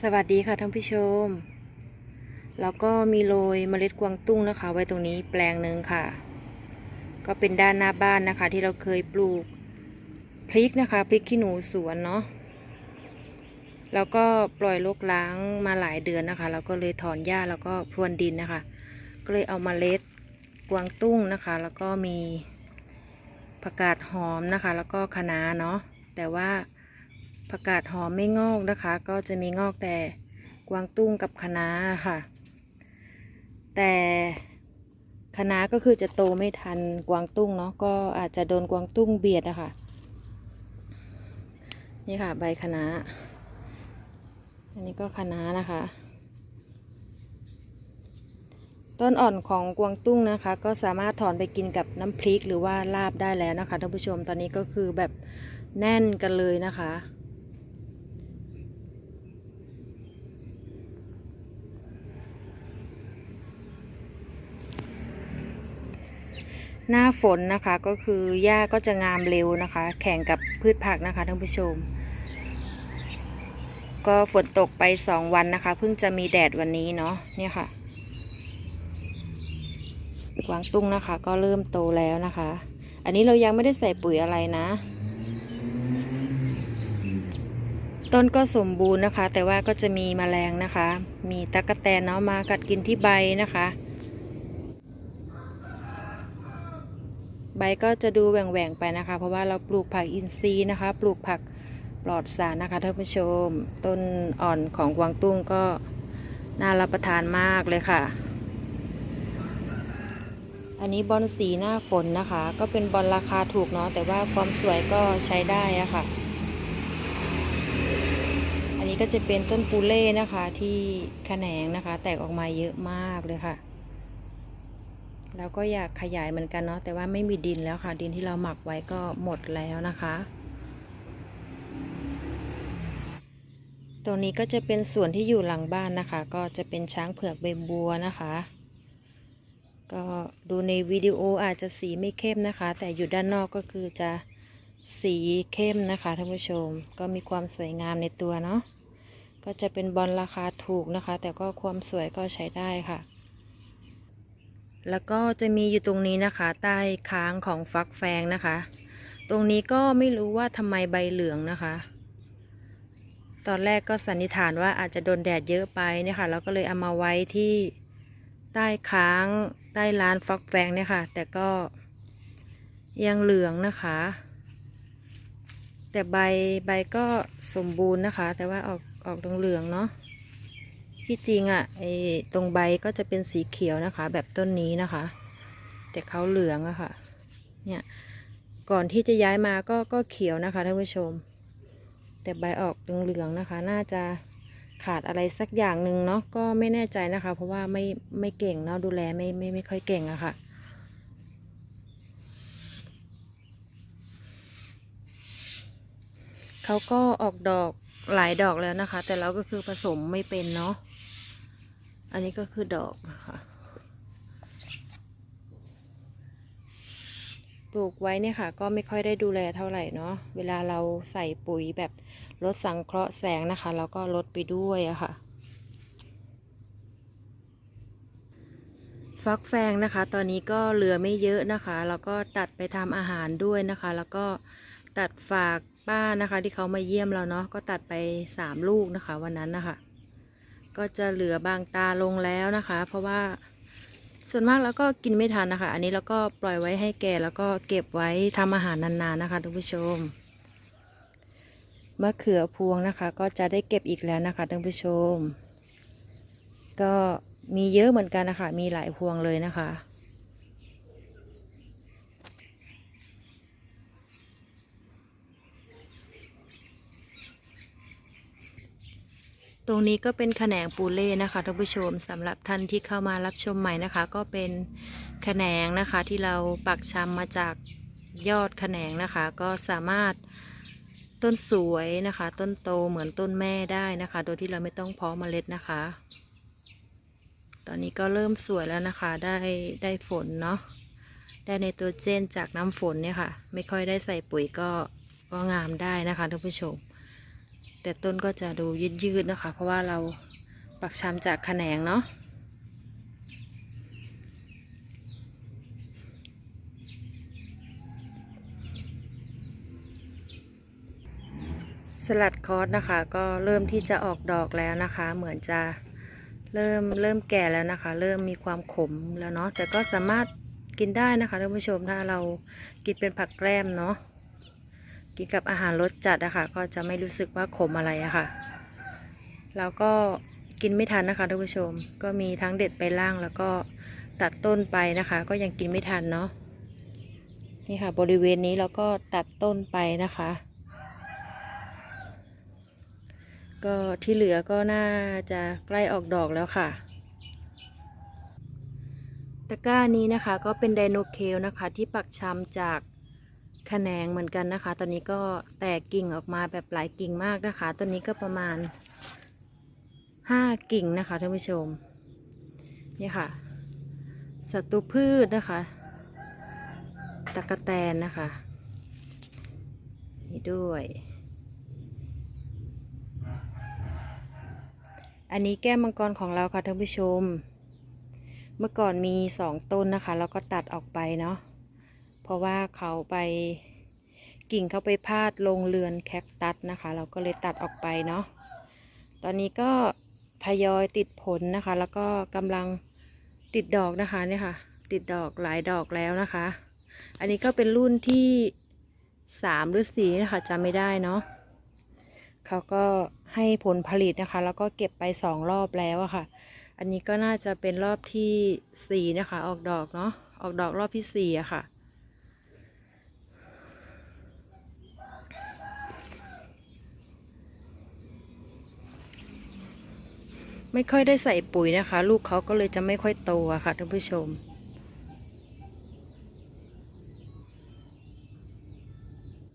สวัสดีค่ะท่านผู้ชม แล้วก็มีโรยเมล็ดกวางตุ้งนะคะ ไว้ตรงนี้แปลงหนึ่งค่ะ ก็เป็นด้านหน้าบ้านนะคะ ที่เราเคยปลูกพริกนะคะพริกขี้หนูสวนเนาะแล้วก็ปล่อยรกล้างมาหลายเดือนนะคะ แล้วก็เลยถอนหญ้าแล้วก็พรวนดินนะคะ ก็เลยเอามาเล็ดกวางตุ้งนะคะ แล้วก็มีผักกาดหอมนะคะ แล้วก็คะน้าเนาะแต่ว่า ผักกาดหอมไม่งอกนะคะ ก็จะมีงอกแต่กวางตุ้งกับคะน้าค่ะ แต่คะน้าก็คือจะโตไม่ทันกวางตุ้งเนาะก็อาจจะโดนกวางตุ้งเบียดอะค่ะนี่ค่ะ ใบคะน้าอันนี้ก็คะน้านะคะ ต้นอ่อนของกวางตุ้งนะคะ ก็สามารถถอนไปกินกับน้ำพริกหรือว่าลาบได้แล้วนะคะท่านผู้ชมตอนนี้ก็คือแบบแน่นกันเลยนะคะ หน้าฝนนะคะก็คือหญ้าก็จะงามเร็วนะคะ แข่งกับพืชผักนะคะท่านผู้ชม ก็ฝนตกไปสองวันนะคะ เพิ่งจะมีแดดวันนี้เนาะเนี่ยค่ะกวางตุ้งนะคะ ก็เริ่มโตแล้วนะคะ อันนี้เรายังไม่ได้ใส่ปุ๋ยอะไรนะ ต้นก็สมบูรณ์นะคะ แต่ว่าก็จะมีแมลงนะคะ มีตะกะแตนเนาะมากัดกินที่ใบนะคะ ใบก็จะดูแหว่งๆไปนะคะ เพราะว่าเราปลูกผักอินทรีย์นะคะ ปลูกผักปลอดสารนะคะท่านผู้ชม ต้นอ่อนของกวางตุ้งก็น่ารับประทานมากเลยค่ะ อันนี้บอลสีหน้าฝนนะคะ ก็เป็นบอลราคาถูกเนาะแต่ว่าความสวยก็ใช้ได้อะค่ะ อันนี้ก็จะเป็นต้นปูเล่นะคะที่แขนงนะคะ แตกออกมาเยอะมากเลยค่ะ แล้วก็อยากขยายเหมือนกันเนาะแต่ว่าไม่มีดินแล้วค่ะ ดินที่เราหมักไว้ก็หมดแล้วนะคะ ตรงนี้ก็จะเป็นส่วนที่อยู่หลังบ้านนะคะ ก็จะเป็นช้างเผือกใบบัวนะคะ ก็ดูในวิดีโออาจจะสีไม่เข้มนะคะ แต่อยู่ด้านนอกก็คือจะสีเข้มนะคะท่านผู้ชมก็มีความสวยงามในตัวเนาะก็จะเป็นบอลราคาถูกนะคะ แต่ก็ความสวยก็ใช้ได้ค่ะ แล้วก็จะมีอยู่ตรงนี้นะคะ ใต้ค้างของฟักแฟงนะคะ ตรงนี้ก็ไม่รู้ว่าทำไมใบเหลืองนะคะ ตอนแรกก็สันนิษฐานว่าอาจจะโดนแดดเยอะไปเนี่ยค่ะเราก็เลยเอามาไว้ที่ใต้ค้างใต้ร้านฟักแฟงเนี่ยค่ะ แต่ก็ยังเหลืองนะคะ แต่ใบใบก็สมบูรณ์นะคะ แต่ว่าออกออกเหลืองๆเนาะ ที่จริงอะ่ะไอตรงใบก็จะเป็นสีเขียวนะคะ แบบต้นนี้นะคะ แต่เขาเหลืองอะค่ะ เนี่ยก่อนที่จะย้ายมาก็ก็เขียวนะคะท่านผู้ชม แต่ใบออกเหลืองๆนะคะ น่าจะขาดอะไรสักอย่างหนึ่งเนาะก็ไม่แน่ใจนะคะ เพราะว่าไม่ไม่เก่งเนาะดูแลไม่ไม่ไม่ค่อยเก่งอะค่ะเขาก็ออกดอกหลายดอกแล้วนะคะ แต่เราก็คือผสมไม่เป็นเนาะ อันนี้ก็คือดอกนะคะปลูกไว้เนี่ยค่ะ ก็ไม่ค่อยได้ดูแลเท่าไหร่เนาะเวลาเราใส่ปุ๋ยแบบลดสังเคราะห์แสงนะคะเราก็ลดไปด้วยอะค่ะ ฟักแฟงนะคะ ตอนนี้ก็เหลือไม่เยอะนะคะ แล้วก็ตัดไปทำอาหารด้วยนะคะ แล้วก็ตัดฝากป้านะคะ ที่เขามาเยี่ยมเราเนาะก็ตัดไปสามลูกนะคะ วันนั้นนะคะ ก็จะเหลือบางตาลงแล้วนะคะ เพราะว่าส่วนมากแล้วก็กินไม่ทันนะคะ อันนี้เราก็ปล่อยไว้ให้แก่แล้วก็เก็บไว้ทำอาหารนานๆนะคะทุกผู้ชมมะเขือพวงนะคะ ก็จะได้เก็บอีกแล้วนะคะท่านผู้ชม ก็มีเยอะเหมือนกันนะคะ มีหลายพวงเลยนะคะ ตรงนี้ก็เป็นแขนงปูเล่นะคะท่านผู้ชมสำหรับท่านที่เข้ามารับชมใหม่นะคะ ก็เป็นแขนงนะคะที่เราปักชำมาจากยอดแขนงนะคะ ก็สามารถต้นสวยนะคะ ต้นโตเหมือนต้นแม่ได้นะคะ โดยที่เราไม่ต้องเพาะเมล็ดนะคะ ตอนนี้ก็เริ่มสวยแล้วนะคะได้ได้ฝนเนาะได้ในตัวเจนจากน้ำฝนเนี่ยค่ะ ไม่ค่อยได้ใส่ปุ๋ยก็ก็งามได้นะคะท่านผู้ชม แต่ต้นก็จะดูยืดๆนะคะ เพราะว่าเราปักชำจากแขนงเนาะสลัดคอสนะคะก็เริ่มที่จะออกดอกแล้วนะคะ เหมือนจะเริ่มเริ่มแก่แล้วนะคะ เริ่มมีความขมแล้วเนาะแต่ก็สามารถกินได้นะคะท่านผู้ชมถ้าเรากินเป็นผักแกล้มเนาะ กินกับอาหารรสจัดอะคะ่ะก็จะไม่รู้สึกว่าขมอะไรอะค่ะเราก็กินไม่ทันนะคะท่านผู้ชม ก็มีทั้งเด็ดไปล่างแล้วก็ตัดต้นไปนะคะ ก็ยังกินไม่ทันเนาะนี่ค่ะ บริเวณนี้เราก็ตัดต้นไปนะคะ ก็ที่เหลือก็น่าจะใกล้ออกดอกแล้วค่ะตะกร้านี้นะคะก็เป็นไดโนเคลนะคะที่ปักชำจาก ขนงเหมือนกันนะคะ ตอนนี้ก็แตกกิ่งออกมาแบบหลายกิ่งมากนะคะ ต้นนี้ก็ประมาณห้ากิ่งนะคะท่านผู้ชม นี่ค่ะศัตรูพืชนะคะตะกะแตนนะคะ นี่ด้วย อันนี้แก้มมังกรของเราค่ะท่านผู้ชม เมื่อก่อนมีสองต้นนะคะ แล้วก็ตัดออกไปเนาะ เพราะว่าเขาไปกิ่งเขาไปพาดลงเรือนแคคตัสนะคะ เราก็เลยตัดออกไปเนาะตอนนี้ก็ทยอยติดผลนะคะ แล้วก็กำลังติดดอกนะคะเนี่ยค่ะ ติดดอกหลายดอกแล้วนะคะ อันนี้ก็เป็นรุ่นที่สามหรือสี่นะคะจำไม่ได้เนาะเขาก็ให้ผลผลิตนะคะ แล้วก็เก็บไปสองรอบแล้วอะค่ะ อันนี้ก็น่าจะเป็นรอบที่สี่นะคะ ออกดอกเนาะออกดอกรอบที่สี่อะค่ะ ไม่ค่อยได้ใส่ปุ๋ยนะคะ ลูกเขาก็เลยจะไม่ค่อยโตอะค่ะท่านผู้ชม